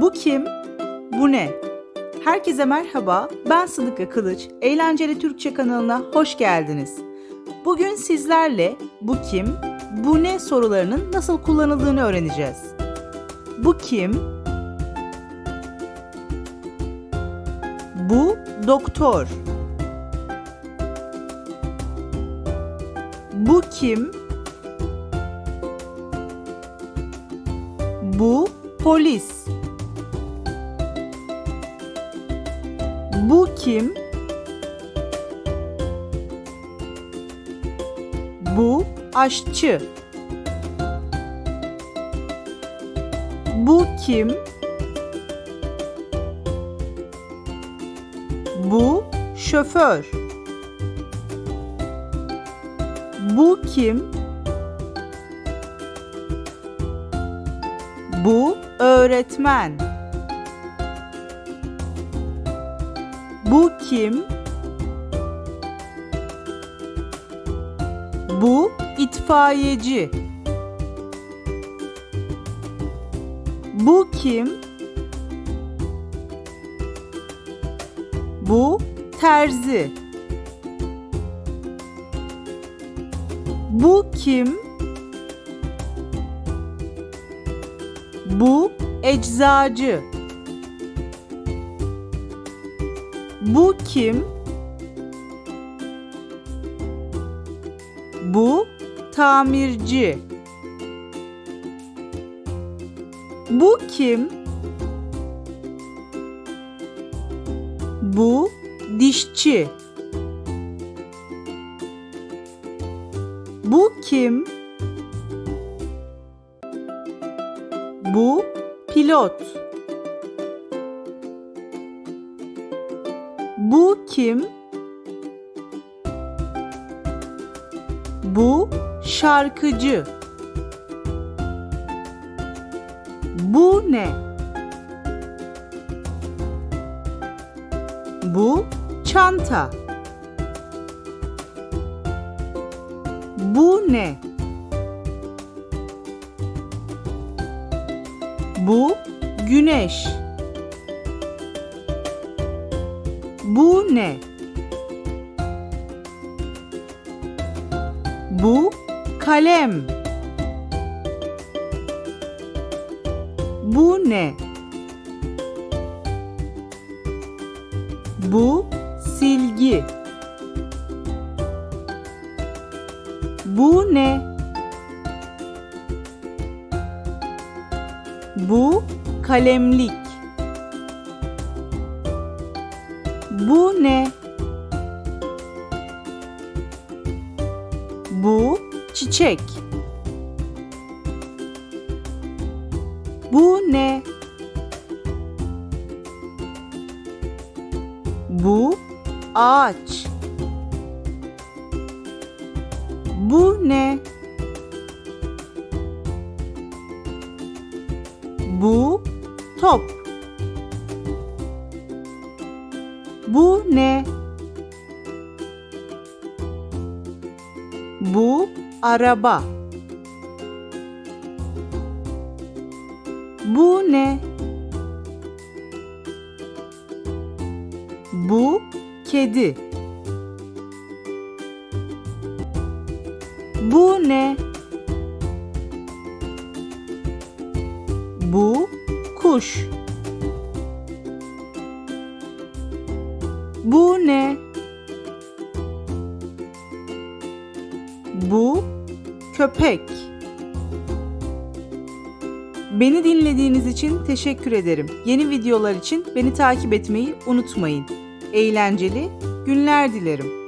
Bu kim? Bu ne? Herkese merhaba. Ben Sıdıka Kılıç. Eğlenceli Türkçe kanalına hoş geldiniz. Bugün sizlerle bu kim, bu ne sorularının nasıl kullanıldığını öğreneceğiz. Bu kim? Bu doktor. Bu kim? Bu polis. Bu kim? Bu aşçı. Bu kim? Bu şoför. Bu kim? Bu öğretmen. Bu kim? Bu itfaiyeci. Bu kim? Bu terzi. Bu kim? Bu eczacı. Bu kim? Bu tamirci. Bu kim? Bu dişçi. Bu kim? Bu pilot. Bu kim? Bu şarkıcı. Bu ne? Bu çanta. Bu ne? Bu güneş. Bu ne? Bu kalem. Bu ne? Bu silgi. Bu ne? Bu kalemlik. Bu ne? Bu çiçek. Bu ne? Bu ağaç. Bu ne? Bu top. Bu ne? Bu araba. Bu ne? Bu kedi. Bu ne? Bu kuş. Bu ne? Bu köpek. Beni dinlediğiniz için teşekkür ederim. Yeni videolar için beni takip etmeyi unutmayın. Eğlenceli günler dilerim.